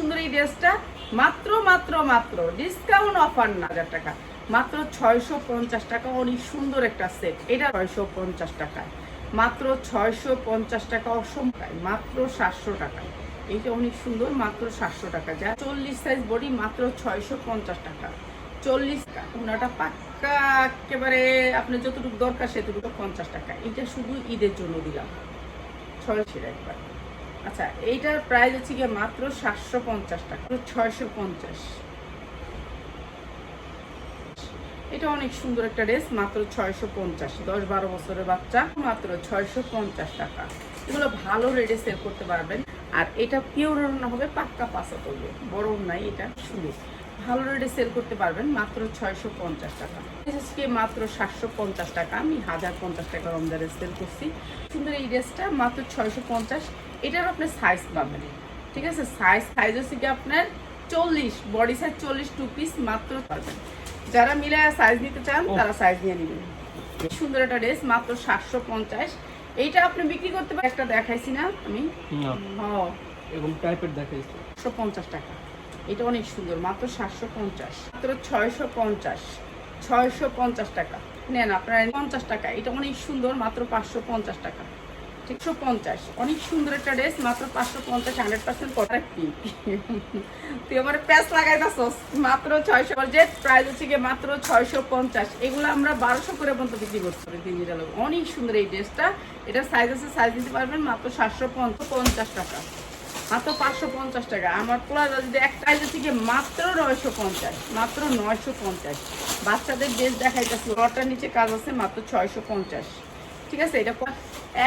সুন্দর এই ড্রেসটা। মাত্র মাত্র মাত্র। ডিসকাউন্ট অফার না। হাজার টাকা। মাত্র ছয়শো পঞ্চাশ টাকা। অনেক সুন্দর একটা সেট এটা ছয়শো পঞ্চাশ টাকায় মাত্র ছয়শো পঞ্চাশ টাকা অসম্পায় মাত্র সাতশো টাকা। এইটা অনেক সুন্দর। মাত্র সাতশো টাকা। যা চল্লিশ সাইজ বডি মাত্র ছয়শো পঞ্চাশ টাকা। চল্লিশ ওনাটা পাক্কা একেবারে আপনার যতটুকু দরকার সেটুকু পঞ্চাশ টাকা। এটা শুধু ঈদের জন্য দিলাম। ছয়শের একবার আচ্ছা এইটার প্রাইস হচ্ছে গিয়ে মাত্র সাতশো পঞ্চাশ টাকা ছয়শো পঞ্চাশ। এটা অনেক সুন্দর একটা ড্রেস মাত্র ছয়শো পঞ্চাশ, দশ বারো বছরের বাচ্চা, মাত্র ছয়শো পঞ্চাশ টাকা। এগুলো ভালো রেটে সেল করতে পারবেন। আর এটা পিওর হবে, পাক্কা পাশা করবে বড় নাই এটা, সুন্দর। ভালো রেটে সেল করতে পারবেন মাত্র ছয়শো পঞ্চাশ টাকা। আজকে মাত্র সাতশো পঞ্চাশ টাকা? আমি হাজার পঞ্চাশ টাকা রমজারে সেল করছি। সুন্দর এই ড্রেসটা মাত্র ছয়শো পঞ্চাশ। এটার আপনি সাইজ পাবেন। ঠিক আছে? সাইজ সাইজ হচ্ছে কি আপনার চল্লিশ বডি সাইজ চল্লিশ টু পিস মাত্র পারবেন যারা মিলে সাইজ নিতে চান তারা সাইজ নিয়ে নেবেন। সুন্দর একটা ড্রেস মাত্র সাতশো পঞ্চাশ। এইটা আপনি বিক্রি করতে পারেন। একটা দেখাইছি না আমি। হ্যাঁ এরকম টাইপের দেখাইছে। সাতশো পঞ্চাশ টাকা। এটা অনেক সুন্দর, মাত্র সাতশো পঞ্চাশ। মাত্র ছয়শো পঞ্চাশ ছয়শো পঞ্চাশ টাকা। নেন আপনার, পঞ্চাশ টাকা, এটা অনেক সুন্দর, মাত্র পাঁচশো পঞ্চাশ টাকা। ঠিকশো পঞ্চাশ, অনেক সুন্দর একটা ড্রেস, মাত্র পাঁচশো পঞ্চাশ, হান্ড্রেড পার্সেন্ট কটার পিঙ্ক তুই আমার প্যাস লাগাই দাসস মাত্র ছয়শো যে প্রাইস হচ্ছে গিয়ে মাত্র ছয়শো পঞ্চাশ। এগুলো আমরা বারোশো করে পর্যন্ত বিক্রি করতে পারি লিটার অনেক সুন্দর এই ড্রেসটা এটা সাইজ আছে সাইজ দিতে পারবেন মাত্র সাতশো পঞ্চাশ টাকা। মাত্র পাঁচশো পঞ্চাশ টাকা। আমার প্লাজা যদি একটা হচ্ছে কি মাত্র নয়শো পঞ্চাশ মাত্র নয়শো পঞ্চাশ। বাচ্চাদের ড্রেস দেখাইতেছি রটার নিচে কাজ আছে মাত্র ছয়শো পঞ্চাশ। ঠিক আছে এটা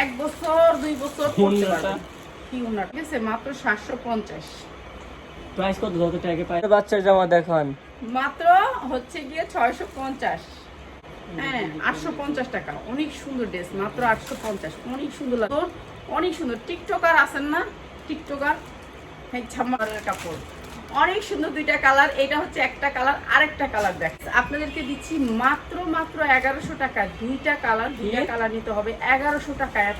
এক বছর দুই বছর পড়তে? পারবেন কি ওনার ঠিক আছে মাত্র সাতশো পঞ্চাশ। প্রাইস কত যত টাকা পাই বাচ্চার জামা দেখান। মাত্র হচ্ছে গিয়ে ছয়শো পঞ্চাশ। হ্যাঁ আটশো পঞ্চাশ টাকা। অনেক সুন্দর ড্রেস মাত্র আটশো পঞ্চাশ। অনেক সুন্দর লাগে অনেক সুন্দর। টিকটকার আছেন না? টিকটকার হ্যাঁ ছাম্মারের কাপড়। অনেক সুন্দর দুইটা কালার এটা হচ্ছে একটা কালার আরেকটা কালার দেখ। আপনাদেরকে দিচ্ছি মাত্র মাত্র এগারোশো টাকা। দুইটা কালার দুইটা কালার নিতে হবে এগারোশো টাকা। এত